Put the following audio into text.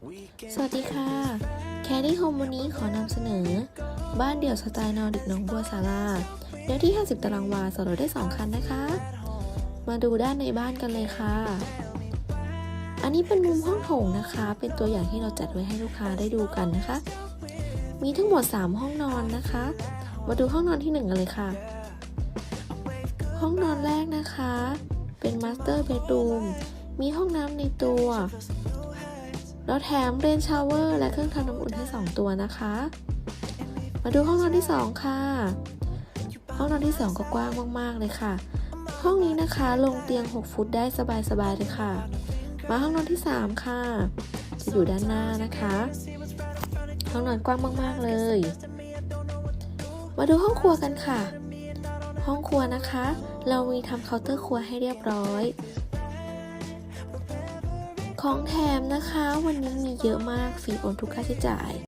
สวัสดีค่ะ แครี่โฮมวันนี้ขอนำเสนอ บ้านเดี่ยวสไตล์นอร์ดิกหนองบัวศาลาเนื้อที่ 50 ตารางวาสำรวจได้ 2 คันนะคะ มาดูด้านในบ้านกันเลยค่ะ อันนี้เป็นมุมห้องโถงนะคะ เป็นตัวอย่างที่เราจัดไว้ให้ลูกค้าได้ดูกันนะคะ มีทั้งหมด 3 ห้องนอนนะคะ มาดูห้องนอนที่ 1 กันเลยค่ะ ห้องนอนแรกนะคะ เป็นมาสเตอร์เบดรูมมีห้องน้ำในตัว แล้วแถมเรนชาวเวอร์และเครื่องทำน้ำอุ่นให้ 2 ตัวนะคะ มาดูห้องนอนที่ 2 ค่ะ ห้องนอนที่ 2 ก็กว้างมากๆเลยค่ะ ห้องนี้นะคะลงเตียง 6 ฟุตได้สบายๆเลยค่ะ มาห้องนอนที่ 3 ค่ะ จะอยู่ด้านหน้านะคะ ห้องนอนกว้างมากๆเลย มาดูห้องครัวกันค่ะ ห้องครัวนะคะ เรามีทำเคาน์เตอร์ครัวให้เรียบร้อย ของแถมนะคะ วันนี้มีเยอะมากฟรีโอนทุกค่าใช้จ่าย